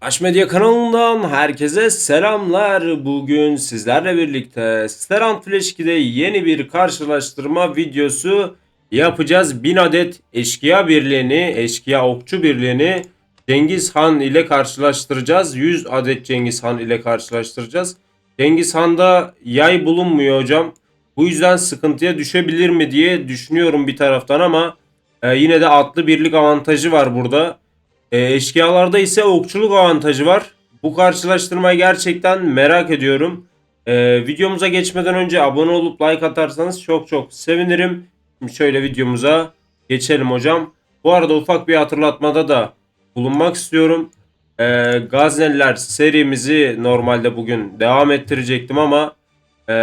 Aş Medya kanalından herkese selamlar. Bugün sizlerle birlikte Sterant Flash 2'de yeni bir karşılaştırma videosu yapacağız. 1000 adet eşkıya birliğini, eşkıya okçu birliğini Cengiz Han ile karşılaştıracağız. 100 adet Cengiz Han ile karşılaştıracağız. Cengiz Han'da yay bulunmuyor hocam. Bu yüzden sıkıntıya düşebilir mi diye düşünüyorum bir taraftan ama e, yine de atlı birlik avantajı var burada. E, eşkıyalarda ise okçuluk avantajı var. Bu karşılaştırmayı gerçekten merak ediyorum. E, videomuza geçmeden önce abone olup like atarsanız çok çok sevinirim. Şimdi şöyle videomuza geçelim hocam. Bu arada ufak bir hatırlatmada da bulunmak istiyorum. E, Gazneliler serimizi normalde bugün devam ettirecektim ama e,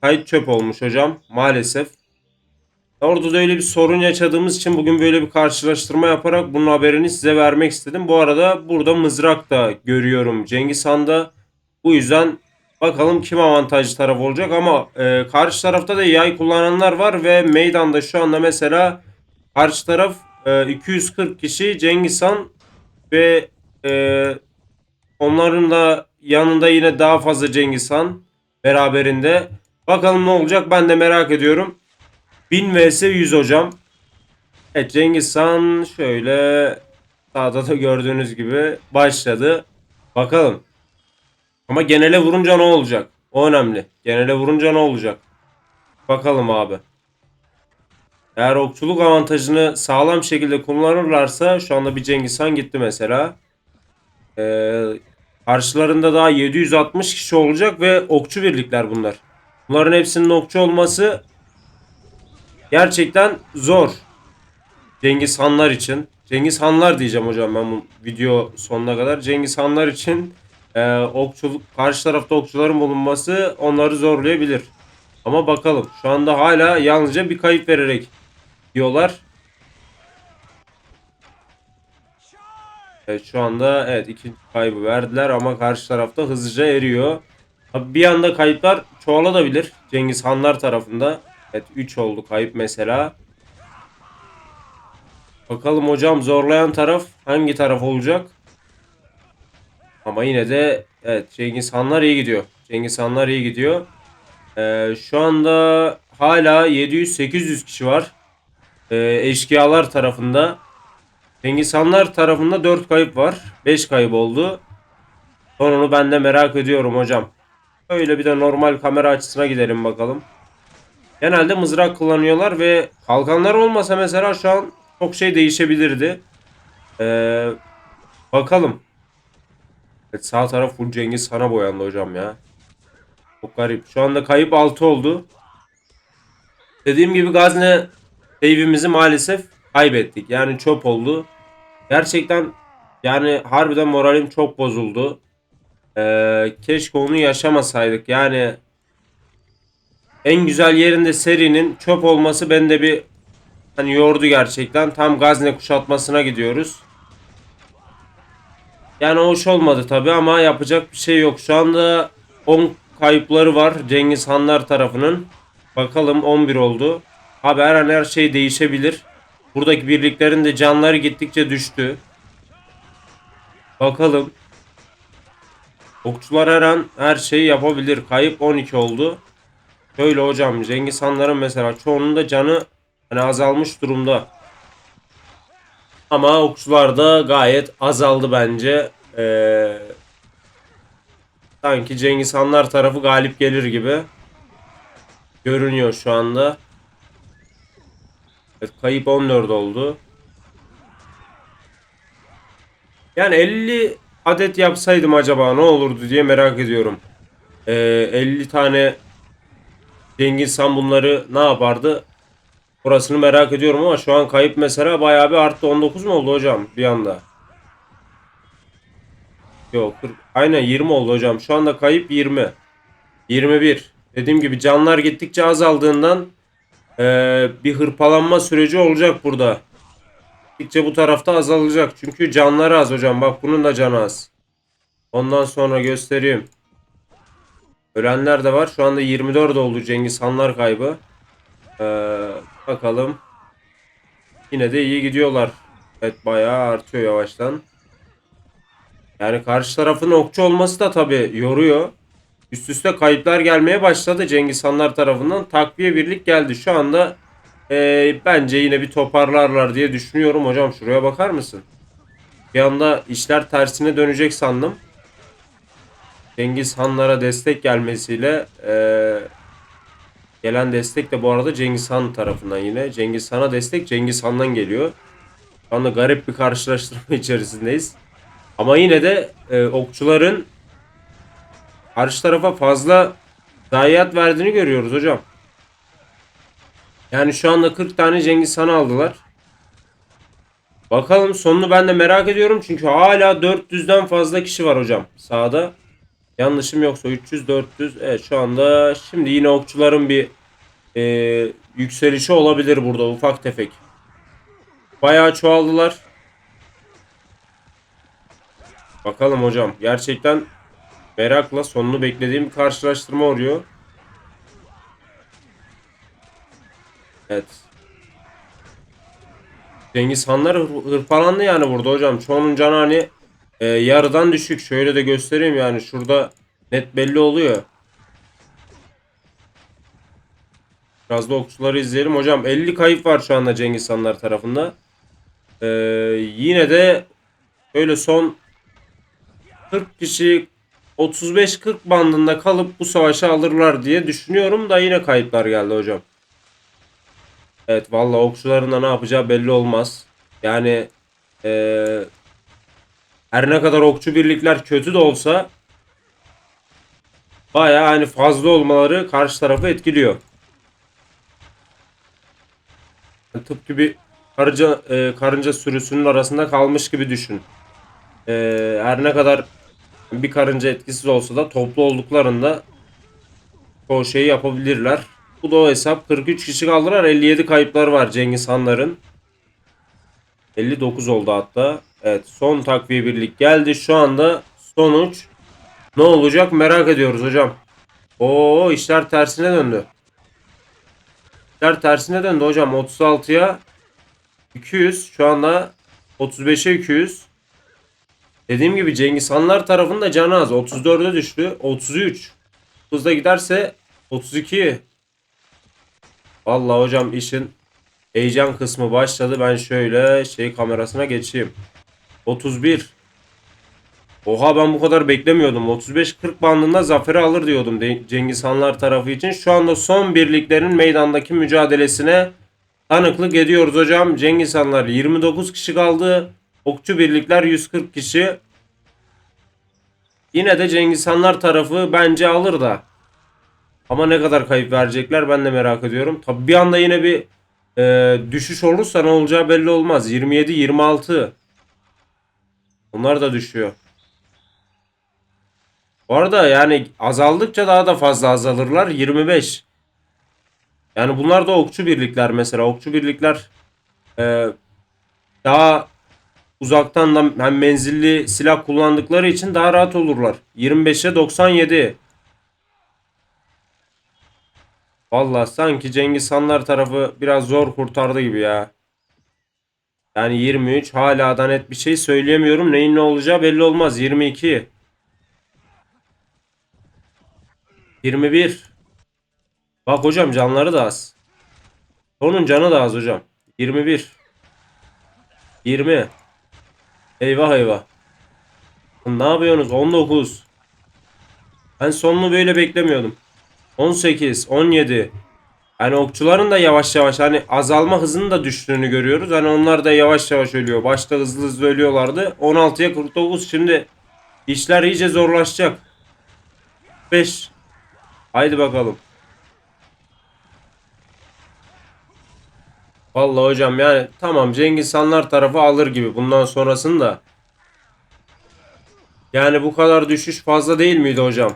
kayıt çöp olmuş hocam maalesef. Orada da öyle bir sorun yaşadığımız için bugün böyle bir karşılaştırma yaparak bunun haberini size vermek istedim. Bu arada burada mızrak da görüyorum Cengiz Han'da. Bu yüzden bakalım kim avantajlı taraf olacak ama e, karşı tarafta da yay kullananlar var ve meydanda şu anda mesela karşı taraf e, 240 kişi Cengiz Han ve e, onların da yanında yine daha fazla Cengiz Han beraberinde. Bakalım ne olacak ben de merak ediyorum. 1000 vs 100 hocam. Evet Cengiz Han şöyle sağda da gördüğünüz gibi başladı. Bakalım. Ama genele vurunca ne olacak? O önemli. Genele vurunca ne olacak? Bakalım abi. Eğer okçuluk avantajını sağlam şekilde kullanırlarsa şu anda bir Cengiz Han gitti mesela. Ee, karşılarında daha 760 kişi olacak ve okçu birlikler bunlar. Bunların hepsinin okçu olması gerçekten zor. Cengiz Hanlar için. Cengiz Hanlar diyeceğim hocam ben bu video sonuna kadar. Cengiz Hanlar için e, okçuluk karşı tarafta okçuların bulunması onları zorlayabilir. Ama bakalım. Şu anda hala yalnızca bir kayıp vererek diyorlar. Evet şu anda evet ikinci kaybı verdiler ama karşı tarafta hızlıca eriyor. Tabi bir anda kayıplar çoğalabilir Cengiz Hanlar tarafında. Evet 3 oldu kayıp mesela. Bakalım hocam zorlayan taraf hangi taraf olacak? Ama yine de evet Cengiz Hanlar iyi gidiyor. Cengiz Hanlar iyi gidiyor. Ee, şu anda hala 700-800 kişi var. Ee, eşkıyalar tarafında. Cengiz Hanlar tarafında 4 kayıp var. 5 kayıp oldu. Sonunu ben de merak ediyorum hocam. Öyle bir de normal kamera açısına gidelim bakalım. Genelde mızrak kullanıyorlar ve kalkanlar olmasa mesela şu an çok şey değişebilirdi. Ee, bakalım. Evet, sağ taraf full Cengiz Han'a boyandı hocam ya. Çok garip. Şu anda kayıp 6 oldu. Dediğim gibi Gazne save'imizi maalesef kaybettik. Yani çöp oldu. Gerçekten yani harbiden moralim çok bozuldu. Ee, keşke onu yaşamasaydık. Yani en güzel yerinde serinin çöp olması bende bir hani yordu gerçekten. Tam Gazne kuşatmasına gidiyoruz. Yani hoş olmadı tabi ama yapacak bir şey yok. Şu anda 10 kayıpları var Cengiz Hanlar tarafının. Bakalım 11 oldu. Abi her an her şey değişebilir. Buradaki birliklerin de canları gittikçe düştü. Bakalım. Okçular her an her şeyi yapabilir. Kayıp 12 oldu. Şöyle hocam Cengiz Hanların mesela çoğunun da canı hani azalmış durumda. Ama okçular da gayet azaldı bence. Ee, sanki Cengiz Hanlar tarafı galip gelir gibi görünüyor şu anda. Evet, kayıp 14 oldu. Yani 50 adet yapsaydım acaba ne olurdu diye merak ediyorum. Ee, 50 tane Cengiz Han bunları ne yapardı? Burasını merak ediyorum ama şu an kayıp mesela bayağı bir arttı. 19 mu oldu hocam bir anda? Yok 40. Aynen 20 oldu hocam. Şu anda kayıp 20. 21. Dediğim gibi canlar gittikçe azaldığından ee, bir hırpalanma süreci olacak burada. Gittikçe bu tarafta azalacak. Çünkü canları az hocam. Bak bunun da canı az. Ondan sonra göstereyim. Ölenler de var. Şu anda 24 oldu Cengiz Hanlar kaybı. Ee, bakalım. Yine de iyi gidiyorlar. Evet bayağı artıyor yavaştan. Yani karşı tarafın okçu olması da tabii yoruyor. Üst üste kayıplar gelmeye başladı Cengiz Hanlar tarafından. Takviye birlik geldi. Şu anda eee, bence yine bir toparlarlar diye düşünüyorum. Hocam şuraya bakar mısın? Bir anda işler tersine dönecek sandım. Cengiz Hanlara destek gelmesiyle eee, gelen destek de bu arada Cengiz Han tarafından yine. Cengiz Han'a destek Cengiz Han'dan geliyor. Şu anda garip bir karşılaştırma içerisindeyiz. Ama yine de e, okçuların karşı tarafa fazla zayiat verdiğini görüyoruz hocam. Yani şu anda 40 tane Cengiz Han'ı aldılar. Bakalım sonunu ben de merak ediyorum çünkü hala 400'den fazla kişi var hocam sahada. Yanlışım yoksa 300 400 evet şu anda şimdi yine okçuların bir e, yükselişi olabilir burada ufak tefek. Bayağı çoğaldılar. Bakalım hocam. Gerçekten merakla sonunu beklediğim bir karşılaştırma oluyor. Evet. Cengiz Hanlar hır- hırpalandı yani burada hocam. Çoğunun canı hani e, yarıdan düşük. Şöyle de göstereyim yani. Şurada net belli oluyor. Biraz da okçuları izleyelim. Hocam 50 kayıp var şu anda Cengiz Hanlar tarafında. Ee, yine de öyle son 40 kişi 35-40 bandında kalıp bu savaşı alırlar diye düşünüyorum da yine kayıplar geldi hocam. Evet vallahi okçuların da ne yapacağı belli olmaz. Yani ee, her ne kadar okçu birlikler kötü de olsa bayağı hani fazla olmaları karşı tarafı etkiliyor. Tıpkı bir karınca, e, karınca sürüsünün arasında kalmış gibi düşün. E, her ne kadar bir karınca etkisiz olsa da toplu olduklarında o şeyi yapabilirler. Bu da o hesap. 43 kişi kaldılar. 57 kayıplar var Cengiz Hanların. 59 oldu hatta. Evet son takviye birlik geldi. Şu anda sonuç ne olacak merak ediyoruz hocam. Oo işler tersine döndü. İşler tersine döndü hocam. 36'ya 200. Şu anda 35'e 200. Dediğim gibi Cengiz Hanlar tarafında canı az. 34'e düştü. 33. Hızla giderse 32. Vallahi hocam işin heyecan kısmı başladı. Ben şöyle şey kamerasına geçeyim. 31. Oha ben bu kadar beklemiyordum. 35-40 bandında zaferi alır diyordum Cengiz Hanlar tarafı için. Şu anda son birliklerin meydandaki mücadelesine tanıklık ediyoruz hocam. Cengiz Hanlar 29 kişi kaldı. Okçu birlikler 140 kişi. Yine de Cengiz Hanlar tarafı bence alır da. Ama ne kadar kayıp verecekler ben de merak ediyorum. Tabi bir anda yine bir e, düşüş olursa ne olacağı belli olmaz. 27-26. Onlar da düşüyor. Bu arada yani azaldıkça daha da fazla azalırlar. 25. Yani bunlar da okçu birlikler mesela. Okçu birlikler e, daha uzaktan da hem menzilli silah kullandıkları için daha rahat olurlar. 25'e 97. Vallahi sanki Cengiz Hanlar tarafı biraz zor kurtardı gibi ya. Yani 23 hala da net bir şey söyleyemiyorum. Neyin ne olacağı belli olmaz. 22. 21. Bak hocam canları da az. Onun canı da az hocam. 21. 20. Eyvah eyvah. Ne yapıyorsunuz? 19. Ben sonunu böyle beklemiyordum. 18, 17. Hani okçuların da yavaş yavaş hani azalma hızının da düştüğünü görüyoruz. Hani onlar da yavaş yavaş ölüyor. Başta hızlı hızlı ölüyorlardı. 16'ya 49 şimdi işler iyice zorlaşacak. 5. Haydi bakalım. Vallahi hocam yani tamam Cengiz Hanlar tarafı alır gibi bundan sonrasını da. Yani bu kadar düşüş fazla değil miydi hocam?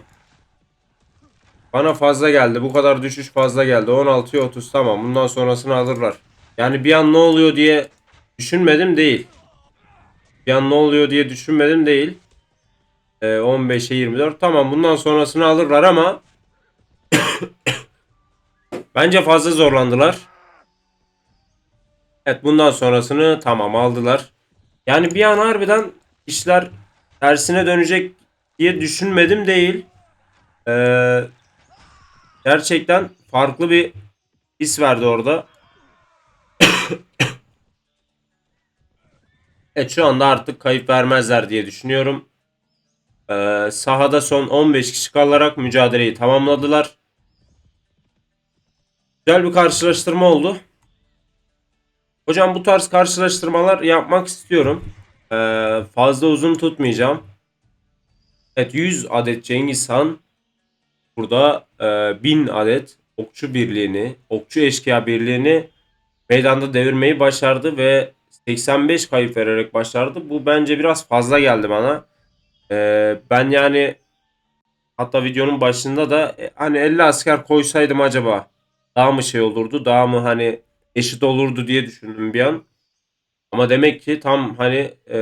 Bana fazla geldi. Bu kadar düşüş fazla geldi. 16'ya 30 tamam. Bundan sonrasını alırlar. Yani bir an ne oluyor diye düşünmedim değil. Bir an ne oluyor diye düşünmedim değil. Ee, 15'e 24 tamam bundan sonrasını alırlar ama bence fazla zorlandılar. Evet bundan sonrasını tamam aldılar. Yani bir an harbiden işler tersine dönecek diye düşünmedim değil. Ee, gerçekten farklı bir his verdi orada. Evet şu anda artık kayıp vermezler diye düşünüyorum. Ee, sahada son 15 kişi kalarak mücadeleyi tamamladılar. Güzel bir karşılaştırma oldu. Hocam bu tarz karşılaştırmalar yapmak istiyorum. Ee, fazla uzun tutmayacağım. Evet 100 adet Cengiz Han burada e, 1000 adet okçu birliğini, okçu eşkıya birliğini meydanda devirmeyi başardı ve 85 kayıp vererek başardı. Bu bence biraz fazla geldi bana. Ee, ben yani hatta videonun başında da e, hani 50 asker koysaydım acaba daha mı şey olurdu, daha mı hani eşit olurdu diye düşündüm bir an. Ama demek ki tam hani e,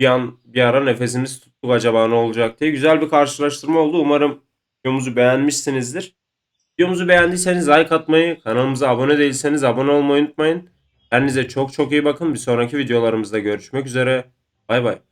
bir an bir ara nefesimiz tuttuk acaba ne olacak diye. Güzel bir karşılaştırma oldu. Umarım videomuzu beğenmişsinizdir. Videomuzu beğendiyseniz like atmayı, kanalımıza abone değilseniz abone olmayı unutmayın. Kendinize çok çok iyi bakın. Bir sonraki videolarımızda görüşmek üzere. Bay bay.